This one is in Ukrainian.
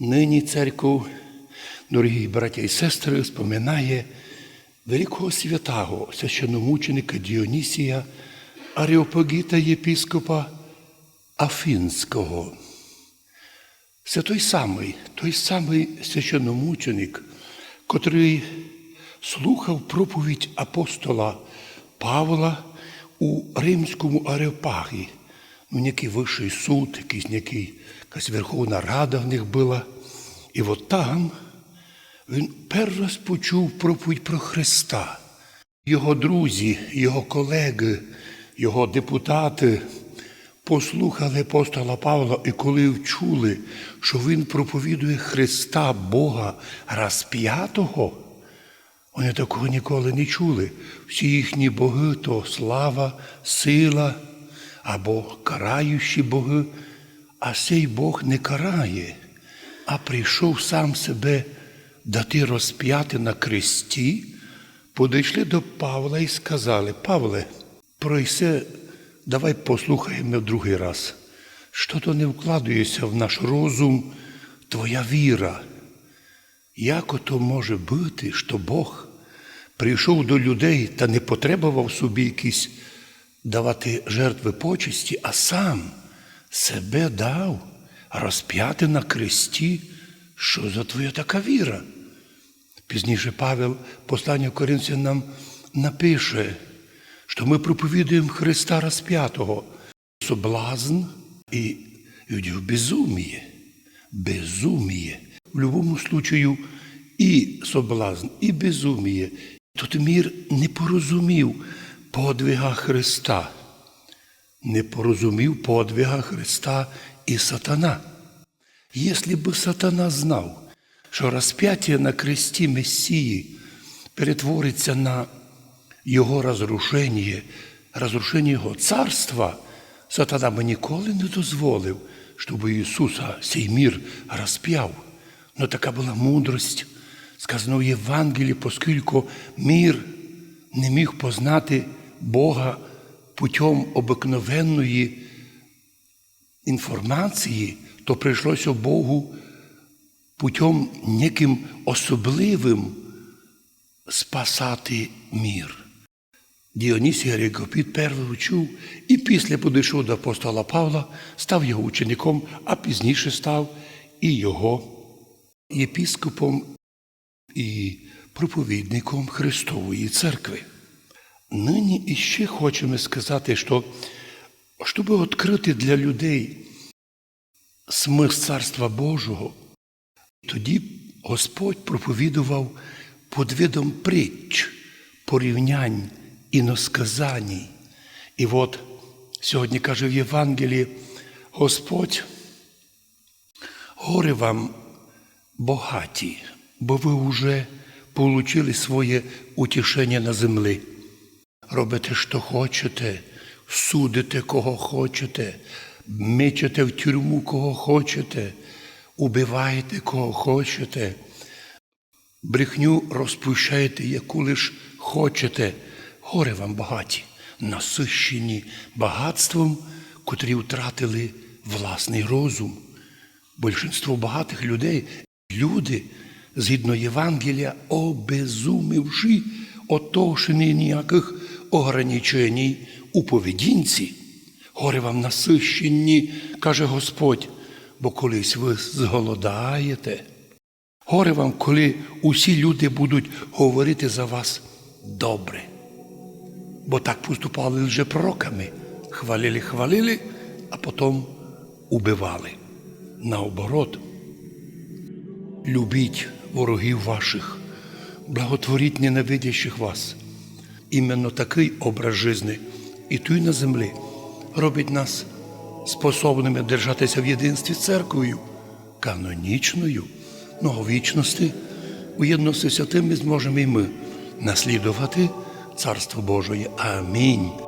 Нині церков, дорогі браття і сестри, споминає великого святого священномученика Діонісія Аріопагіта єпіскопа Афінського. Це той самий, той самий священномученик, котрий слухав проповідь апостола Павла у Римському Ареопагі. Ну, який вищий суд, якийсь, який, якась Верховна Рада в них була. І от там він перший раз почув проповідь про Христа. Його друзі, його колеги, його депутати послухали апостола Павла, і коли вчули, що він проповідує Христа Бога розп'ятого, вони такого ніколи не чули. Всі їхні боги то слава, сила або караючі боги, а цей Бог не карає, а прийшов сам себе дати розп'яти на кресті, подійшли до Павла і сказали, Павле, пройсе, давай послухаємо другий раз. Що то не вкладується в наш розум, твоя віра. Як ото може бути, що Бог прийшов до людей та не потребував собі якісь давати жертви почесті, а сам себе дав розп'яти на кресті, що за твоя така віра? Пізніше Павел, послання Коринфянам, нам напише, що ми проповідуємо Христа розп'ятого, соблазн і безуміє. Безуміє. В будь-якому случаю і соблазн, і безуміє. Тут мір не порозумів подвига Христа, не порозумів подвига Христа і сатана. Якщо б сатана знав, що розп'яття на кресті Месії перетвориться на його розрушення, розрушення його царства, сатана би ніколи не дозволив, щоб Ісуса цей мір розп'яв. Но така була мудрость, сказано в Євангелії, оскільки мір не міг познати Бога путем обикновенної інформації, то прийшлося Богу путем неким особливим спасати мір. Діонісій Арігопіт перший чув і після подійшов до апостола Павла, став його учеником, а пізніше став і його єпіскопом і проповідником Христової церкви. Нині іще хочемо сказати, що щоб відкрити для людей смисл Царства Божого, тоді Господь проповідував під видом притч, порівнянь, іносказаній. І от сьогодні каже в Євангелії, Господь, горе вам богаті, бо ви вже получили своє утішення на землі. Робите, що хочете, судите, кого хочете, мичите в тюрму, кого хочете, убиваєте, кого хочете, брехню розпущаєте, яку лиш хочете. Горе вам багаті, насищені багатством, котрі втратили власний розум. Більшинство багатих людей, люди, згідно Євангелія, обезумівши, отошені ніяких ограничень у поведінці. Горе вам насищені, каже Господь, бо колись ви зголодаєте. Горе вам, коли усі люди будуть говорити за вас добре. Бо так поступали лже пророками. Хвалили, хвалили, а потім убивали. Наоборот, любіть ворогів ваших, благотворіть ненавидящих вас. Іменно такий образ житті і тут на землі робить нас способними держатися в єдинстві з церквою, канонічною, но в вічності у єдності святим ми зможемо і ми наслідувати Царство Божої. Амінь.